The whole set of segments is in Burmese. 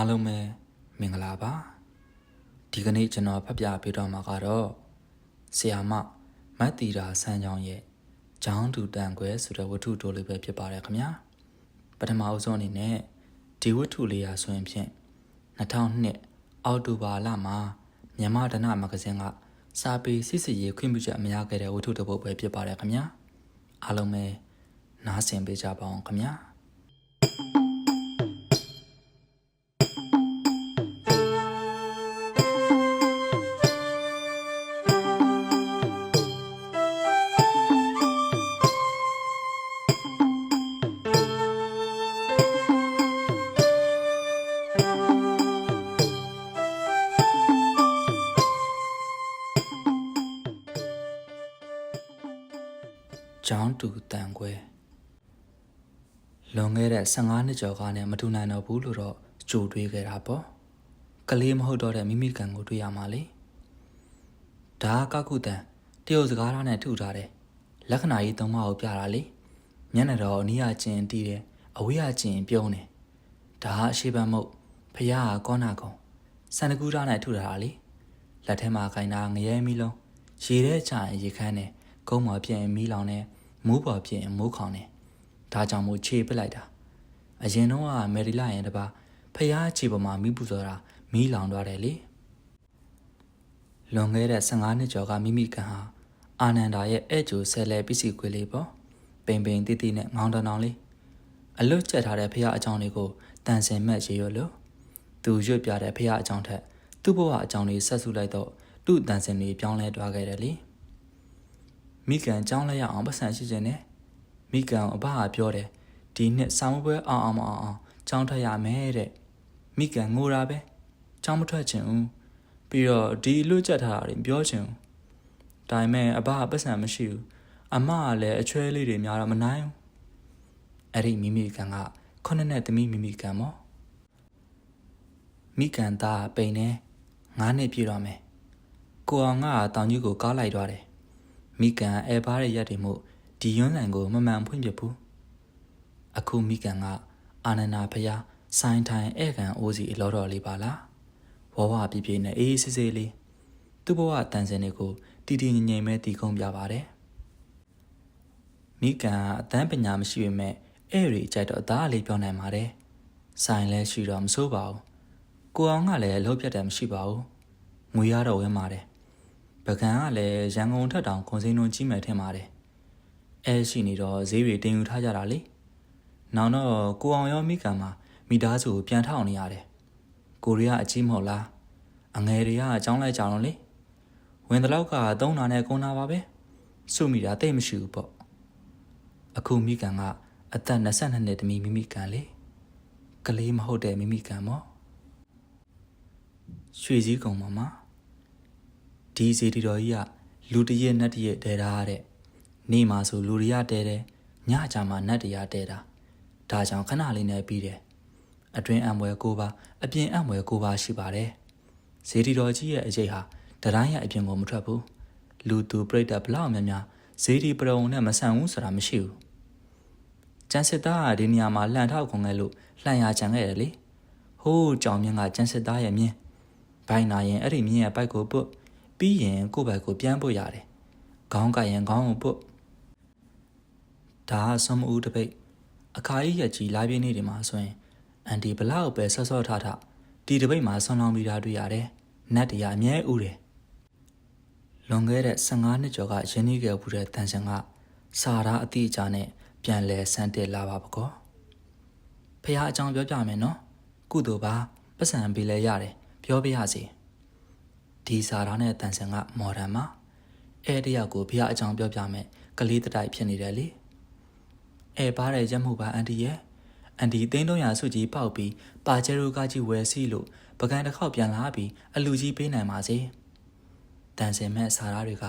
အားလုံးပဲမင်္ဂလာပါဒီကနေ့ကျွန်တော်ဖတ်ပြပေးတော့မှာကတော့ဆီယာမမတ်တီရာဆန်းချောင်းရဲ့ကျောင်းတူတန်ခွဲဆိုတဲ့ဝတ္ထုတိုလေးပဲဖြစ်ပါတယ်ခင်ဗျာပထမအဆုံးအနေနဲ့ဒီဝတ္ထုလေးရာဆိုရင်ဖြင့်2002အောက်တိုဘာလမှာမြန်မာဒနမဂဇင်းကစာပေစစ်စစ်ရေးခွင့်ပြုချက်အများခဲ့တဲ့ဝတ္ထုတစ်ပုဒ်ပဲဖြစ်ပါတယ်ခင်ဗျာအားလုံးပဲနားဆင်ပေးကြပါအောင်ခင်ဗျာ ကျောင်းတူတန်ခွဲလွန်ခဲ့တဲ့15နှစ်ကျော်ကနဲ့မတူနိုင်တော့ဘူးလို့တော့ကြိုတွေးခဲ့တာပေါ့ကလေးမဟုတ်တော့တဲ့မိမိကံကိုတွေ့ရမှာလေဒါကကကုတန်တရုတ်စကားသားနဲ့ထုထားတယ်လက္ခဏာကြီးသုံးပါးကိုပြတာလေမျက်နှာတော်အနီးအကျင်တီးတယ်အဝေးအကျင်ပြုံးတယ်ဒါကအရှိပန်မုတ်ဖះကကောနာကုံစန္ဒကူးသားနဲ့ထုထားတာလေလက်ထဲမှာခိုင်တာငရဲမီလုံးရေထဲချရင်ရေခမ်းတယ်ကုန်းပေါ်ပြင်မီးလောင်တယ် မိုးပေါ်ပြင်မိုးခေါင်တယ်ဒါကြောင့်မို့ခြေပစ်လိုက်တာအရင်တော့ကမယ်ရီလာရင်တပါဖះခြေပေါ်မှာမီးပူစော်တာမီးလောင်သွားတယ်လေလွန်ခဲ့တဲ့15နှစ်ကျော်ကမိမိကန်ဟာအာနန္ဒာရဲ့အဲ့ကျိုဆဲလဲပစ္စည်းခွေလေးပေါ့ပိန်ပိန်တိတိနဲ့ငောင်းတောင်တောင်လေးအလွတ်ကျက်ထားတဲ့ဖះအကြောင်းလေးကိုတန်ဆင်မဲ့ရေရွလို့သူရွတ်ပြတဲ့ဖះအကြောင်းထက်သူ့ဘဝအကြောင်းလေးဆက်စုလိုက်တော့သူ့တန်ဆင်လေးပြောင်းလဲသွားခဲ့တယ်လေ မိကန်ကြောင်းလဲရအောင်ပတ်စံရှိခြင်းနဲ့မိကန်အဘကပြောတယ်ဒီနှစ်ဆောင်းပွဲအောင်အောင်မအောင်အောင်ကြောင်းထက်ရမယ်တဲ့မိကန်ငိုတာပဲကြောင်းမထွက်ချင်ဘူးပြီးတော့ဒီလွတ်ကျက်ထားတာတွေမပြောချင်ဘူးဒါပေမဲ့အဘကပတ်စံမရှိဘူးအမကလည်းအချွဲလေးတွေများတော့မနိုင်ဘူးအဲ့ဒီမိမိကန်ကခုနှစ်နဲ့သမီးမိမိကန်မော်မိကန်သားပိန်နေငါးနှစ်ပြည့်တော့မယ်ကိုအောင်ကတောင်ကြီးကိုကားလိုက်သွားတယ် မိကန်အဲပါတဲ့ရက်တွေမို့ဒီယွန်းလန်ကိုမမှန်ဖွင့်ပြဘူးအခုမိကန်ကအာနန္ဒာဖျားစိုင်းထိုင်ဧကန်အိုးစီအလောတော်လေးပါလားဝဝပြပြနဲ့အေးဆေးဆေးလေးသူ့ဘဝတန်စင်တွေကိုတီတီငိမ့်ငိမ့်ပဲတီကုန်းပြပါတယ်မိကန်ကအတန်းပညာမရှိပေမဲ့အဲ့ရီကြိုက်တော့အသားလေးပြောနိုင်ပါတယ်ဆိုင်လဲရှိတော့မစိုးပါဘူးကိုအောင်ကလည်းအလုပ်ပြတ်တယ်မရှိပါဘူးငွေရတော့ဝင်းပါတယ် ပကံကလည်းရန်ကုန်ထက်တောင်ခွန်စင်းလုံးကြီးမယ်ထင်ပါတယ်အဲရှိနေတော့ဈေးတွေတင်ယူထားကြတာလေနောက်တော့ကိုအောင်ရောမိကံမှာမိသားစုကိုပြန်ထောက်နေရတယ်ကိုရီးယားအကြီးမဟုတ်လားအငယ်တွေကအကြောင်းလိုက်ကြတော့လေဝင်တဲ့လောက်ကသုံးနာနဲ့ကုန်တာပါပဲစုမိတာတိတ်မရှိဘူးပေါ့အခုမိကံကအသက်22နှစ်တမီမိမိကံလေကလေးမဟုတ်တဲ့မိမိကံမော့ရွှေစည်းကုံပေါ်မှာ ဒီစီတီတော်ကြီးကလူတရက်နတ်တရက်တဲတာတဲ့နေမှာဆိုလူတွေကတဲတယ်ညကြမှာနတ်တရားတဲတာဒါကြောင့်ခဏလေးနဲ့ပြီးတယ်အတွင်းအံွယ်ကိုပါအပြင်အံွယ်ကိုပါရှိပါတယ်ဇေဒီတော်ကြီးရဲ့အကျိတ်ဟာတတိုင်းရဲ့အပြင်ကိုမထွက်ဘူးလူသူပြိတ္တဘလောက်များများဇေဒီပရုံနဲ့မဆန်ဘူးဆိုတာမရှိဘူးကျန်စစ်သားကဒီနေရာမှာလှန်ထောက်ကုန်ခဲ့လို့လှန်ရချန်ခဲ့တယ်လေဟိုးကြောင်မြင့်ကကျန်စစ်သားရဲ့မြင်းဘိုင်နာရင်အဲ့ဒီမြင်းရဲ့ပိုက်ကိုပုတ် ပြီးရင်ကိုယ့်ဘက်ကိုပြန်ပို့ရတယ်ခေါင်းကရင်ခေါင်းကိုပုတ်ဒါကဆွမ်းမဦးတပိတ်အခါကြီးရက်ကြီးလာပြင်းနေတယ်မှာဆိုရင်အန်တီဘလောက်ပဲဆော့ဆော့ထထဒီတပိတ်မှာဆွမ်းလောင်းပြီးတာတွေ့ရတယ်နတ်တရားအမြဲဥတယ်လွန်ခဲ့တဲ့15နှစ်ကျော်ကရင်းနှီးခဲ့ဘူးတဲ့တန်ဆန်ကစာရာအတိအကျနဲ့ပြန်လဲဆန်းတက်လာပါပကောဖះအကြောင်းပြောပြမယ်နော်ကုသိုလ်ပါပတ်စံပေးလဲရတယ်ပြောပြရစီ ဒီစာရာနဲ့တန်ဆန်ကမော်ဒန်မှာအဲတယောက်ကိုဖះအကြောင်းပြောပြမယ်ကလေးတတိုက်ဖြစ်နေတယ်လေအဲပါတဲ့ရက်မှုပါအန်တီရဲ့အန်တီသိန်း300စုကြီးပေါက်ပြီးပါကျဲရိုကကြီးဝယ်စီလို့ပကံတစ်ခေါက်ပြန်လာပြီးအလူကြီးပေးနိုင်ပါစေတန်ဆင်မဲ့စာရာတွေက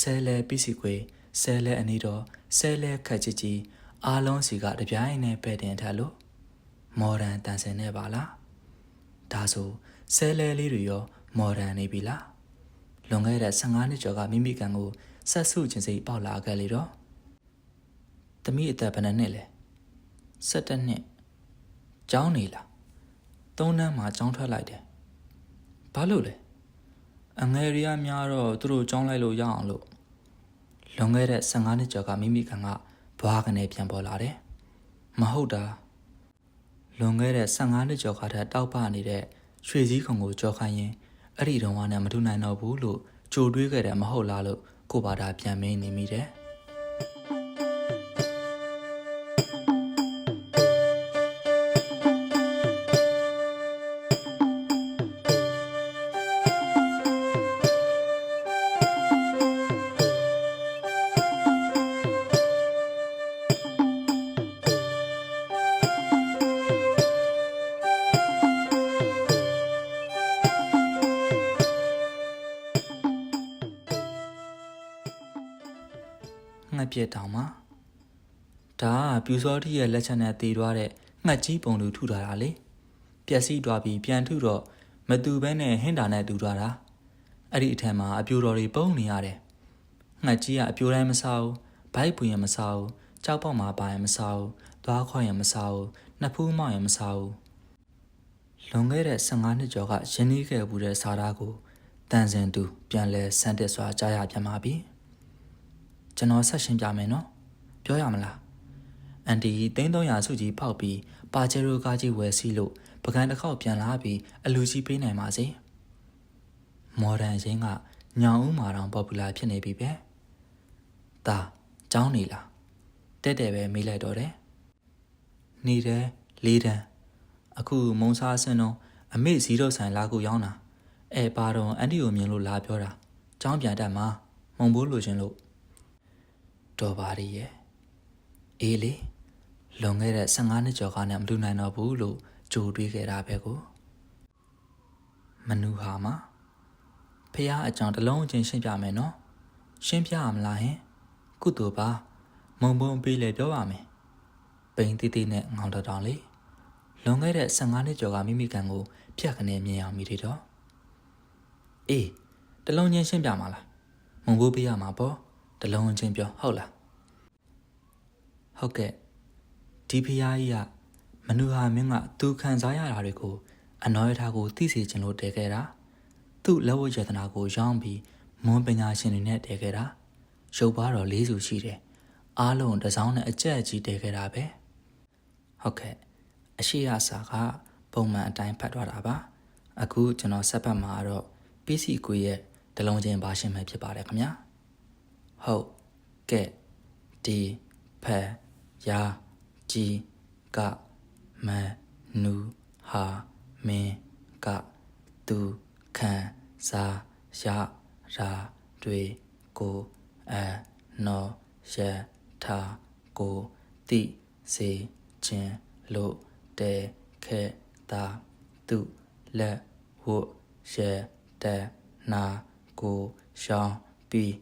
ဆဲလဲပစ္စည်းခွေဆဲလဲအနီတော်ဆဲလဲခက်ချစ်ကြီးအားလုံးစီကတပြိုင်နဲ့ပဲ့တင်ထက်လို့မော်ဒန်တန်ဆင်နေပါလားဒါဆိုဆဲလဲလေးတွေရော မော်ဒန်နေပြီလားလွန်ခဲ့တဲ့15နှစ်ကျော်ကမိမိကံကိုဆက်စုခြင်းစိတ်ပေါက်လာခဲ့လေတော့တမိအသက်ဘယ်နှစ်နှစ်လဲ17နှစ်ကျောင်းနေလားသုံးနှမ်းမှာကြောင်းထွက်လိုက်တယ်ဘာလို့လဲအငယ်ရီကများတော့သူတို့ကြောင်းလိုက်လို့ရအောင်လို့လွန်ခဲ့တဲ့15နှစ်ကျော်ကမိမိကန်ကဘွားကနေပြန်ပေါ်လာတယ်မဟုတ်တာလွန်ခဲ့တဲ့15နှစ်ကျော်ခါထက်တောက်ပနေတဲ့ရွှေစည်းခုံကိုကြော်ခိုင်းရင် အဲ့ဒီတော့ကနဲ့မထူနိုင်တော့ဘူးလို့ကြိုတွေးခဲ့တယ်မဟုတ်လားလို့ကိုပါတာပြန်မင်းနေမိတယ် ငှက်ပြက်တောင်မှာဒါကပြူစောတိရဲ့လက်ချက်နဲ့တည်သွားတဲ့ငှက်ကြီးပုံလူထုထားတာလေပျက်စီးသွားပြီးပြန်ထုတော့မတူဘဲနဲ့ဟင်းတာနဲ့တူသွားတာအဲ့ဒီအထက်မှာအပြိုတော်တွေပုံနေရတယ်ငှက်ကြီးကအပြိုတိုင်းမစားဘူးဘိုက်ပူရင်မစားဘူးကြောက်ပေါက်မှာပါရင်မစားဘူးသွားခွာရင်မစားဘူးနှစ်ဖူးမောက်ရင်မစားဘူးလွန်ခဲ့တဲ့15နှစ်ကျော်ကရင်းနှီးခဲ့မှုတဲ့စာသားကိုတန်စင်သူပြန်လဲဆန်းတက်စွာကြားရပြန်ပါပြီ ကျွန်တော်ဆက်ရှင်းပြမယ်နော်ပြောရမလားအန်တီ3300စုကြီးပေါက်ပြီးပါချေရိုကားကြီးဝယ်စီလို့ပကံတစ်ခေါက်ပြန်လာပြီးအလူကြီးပေးနိုင်ပါစေမော်ဒန်ရင်းကညောင်ဦးမာတောင်ပေါ်ပူလာဖြစ်နေပြီပဲဒါចောင်းနေလားတဲ့တဲ့ပဲမေးလိုက်တော့တယ်နေတယ်လေးတန်းအခုမုံစားဆင်းတော့အမေဇီရိုဆိုင်လာကိုရောင်းတာအဲပါတော့အန်တီကိုမြင်လို့လာပြောတာចောင်းပြန်တက်မှာမုံဘိုးလိုချင်လို့ တော်ပါရီရဲ့အေးလေလွန်ခဲ့တဲ့15နှစ်ကျော်ကနဲ့မလူနိုင်တော့ဘူးလို့ကြိုတွေးခဲ့တာပဲကိုမနူဟာမဖះအကြောင်းတစ်လုံးအချင်းရှင်းပြမယ်နော်ရှင်းပြရမလားဟင်ကုတူပါမုံပုံပေးလေပြောပါမယ်ပိန်တီတီနဲ့ငေါတောင်တောင်လေးလွန်ခဲ့တဲ့15နှစ်ကျော်ကမိမိကန်ကိုဖြတ်ခနဲ့မြင်အောင်မိတယ်တော့အေးတစ်လုံးချင်းရှင်းပြမှာလားမုံဘိုးပေးရမှာပေါ့ တစ်လုံးချင်းပြောဟုတ်လားဟုတ်ကဲ့ဒီဖရားကြီးကမနူဟာမင်းကသူခံစားရတာတွေကိုအနောရထားကိုသိစေခြင်းလို့တည်ခဲ့တာသူ့လက်ဝတ်ရတနာကိုရောင်းပြီးမွန်ပညာရှင်တွေနဲ့တည်ခဲ့တာရုပ်ပါတော့လေးစုရှိတယ်အားလုံးတစ်စောင်းနဲ့အကြက်အကြီးတည်ခဲ့တာပဲဟုတ်ကဲ့အရှိရစာကပုံမှန်အတိုင်းဖတ်သွားတာပါအခုကျွန်တော်ဆက်ဖတ်မှာတော့ PC ကိုရဲ့တလုံးချင်းပါရှင်းမယ်ဖြစ်ပါတယ်ခင်ဗျာ ဟုတ်ကဲ့ဒီဖက်ယာជីကမနူဟာမင်းကသူခံစားရရာတွေကိုအနော်ရထာကိုတိစေခြင်းလို့တဲခဲတာသူလက်ဝရတဲ့နာကိုရှောင်းပြီး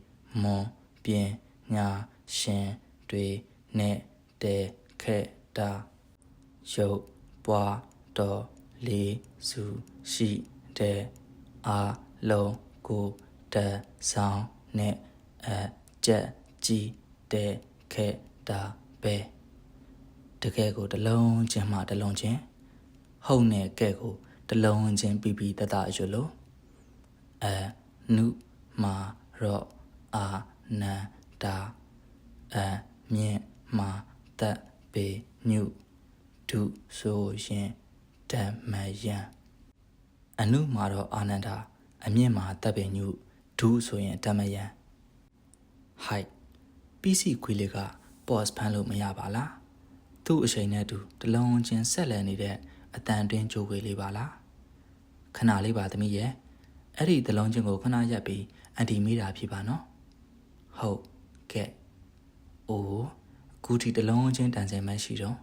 မွန် ပညာရှင်တွေနဲ့တဲခဲ့တာရုပ်ပွားတော်လေးစုရှိတဲ့အားလုံးကိုတဆောင်နဲ့အကြက်ကြီးတဲ့ခဲ့တာပဲတကယ်ကိုတလုံးချင်းမှတလုံးချင်းဟုတ်နဲ့ကဲ့ကိုတလုံးချင်းပြီးပြီးတတအရွလို့အနုမာရော့အာ နန္တာအမြင့်မာတက်ပေညုဒုဆိုရင်ဓမ္မယံအနုမာတော့အာနန္ဒာအမြင့်မာတက်ပေညုဒုဆိုရင်ဓမ္မယံဟိုက်ပီစီခွေးလေးကပေါ့စ်ဖမ်းလို့မရပါလားသူ့အချိန်နဲ့တူတလုံးချင်းဆက်လည်နေတဲ့အတန်တွင်းကြိုးခွေးလေးပါလားခဏလေးပါသမီးရဲ့အဲ့ဒီတလုံးချင်းကိုခဏရက်ပြီးအန်တီမိတာဖြစ်ပါနော် ဟုတ်ကဲ့အိုးအခုထိတလုံးချင်းတန်ဆယ်မှရှိတော့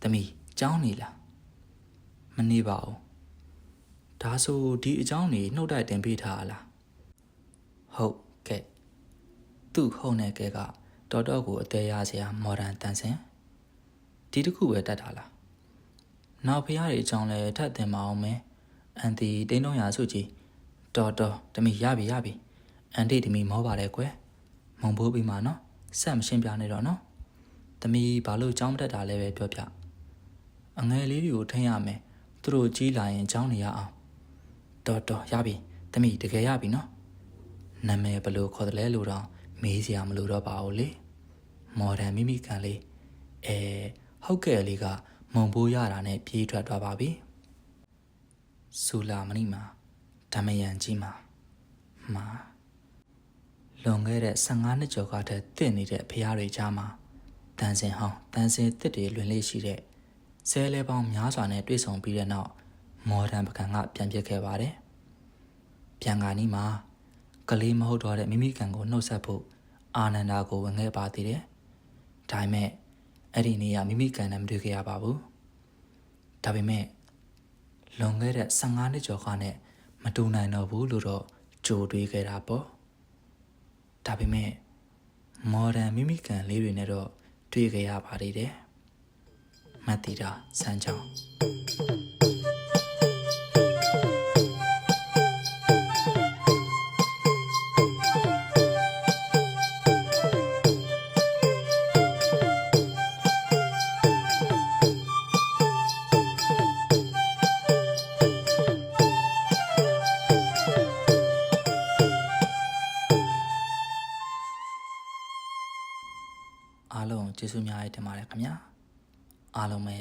သမီးကြောင်းနေလားမနေပါဘူးဒါဆိုဒီအကြောင်းနေနှုတ်တိုက်တင်ပေးထားလားဟုတ်ကဲ့သူ့ဟုတ်နဲ့ကဲကတော်တော်ကိုအသေးရစရာမော်ဒန်တန်ဆင်ဒီတစ်ခုပဲတတ်တာလားနောက်ဖရားတွေအကြောင်းလဲထပ်တင်မအောင်မယ်အန်တီတိန်းတော့ရာစုကြည်တော်တော်တမီရပြီရပြီအန်တီတမီမောပါတယ်ကွယ် မုံဘိုးပြီးမှနော်ဆက်မရှင်းပြနဲ့တော့နော်တမီဘာလို့ကြောင်းမတက်တာလဲပဲပြောပြအငယ်လေးတွေကိုထိန်းရမယ်သူတို့ကြီးလာရင်ကြောင်းနေရအောင်တော်တော်ရပြီတမိတကယ်ရပြီနော်နာမည်ဘယ်လို့ခေါ်တယ်လဲလို့တော့မေးစရာမလိုတော့ပါဘူးလေမော်ဒန်မိမိကန်လေးအဲဟုတ်ကဲ့လေးကမုံပိုးရတာနဲ့ပြေးထွက်သွားပါပြီဆူလာမဏိမှာဓမယန်ကြီးမှာမှာ လွန်ခဲ့တဲ့15နှစ်ကျော်ကတည်းကတင့်နေတဲ့ဖရားတွေကြားမှာတန်စင်ဟောင်းတန်စင်တစ်တွေလွင်လေးရှိတဲ့ဆဲလဲပေါင်းများစွာနဲ့တွေ့ဆုံပြီးတဲ့နောက်မော်ဒန်ပကံကပြန်ပြစ်ခဲ့ပါတယ်။ပြန်ကာနီးမှာကလေးမဟုတ်တော့တဲ့မိမိကံကိုနှုတ်ဆက်ဖို့အာနန္ဒာကိုဝင်ခဲ့ပါသေးတယ်။ဒါပေမဲ့အဲ့ဒီနေ့ကမိမိကံနဲ့မတွေ့ခဲ့ရပါဘူး။ဒါပေမဲ့လွန်ခဲ့တဲ့15နှစ်ကျော်ကနဲ့မတူနိုင်တော့ဘူးလို့တော့ကြိုတွေးခဲ့တာပေါ့။ ဒါပေမဲ့မော်ဒန်မိမိကန်လေးတွေနဲ့တော့တွေ့ကြရပါသေးတယ်။မတ်တီတာစမ်းချောင်း ကျေးဇူးများတင်ပါတယ်ခင်ဗျာ။အားလုံးပဲ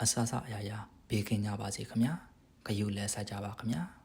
အဆအဆအရာရာဘေးကင်းကြပါစေခင်ဗျာ။ဂယုလဲဆက်ကြပါခင်ဗျာ။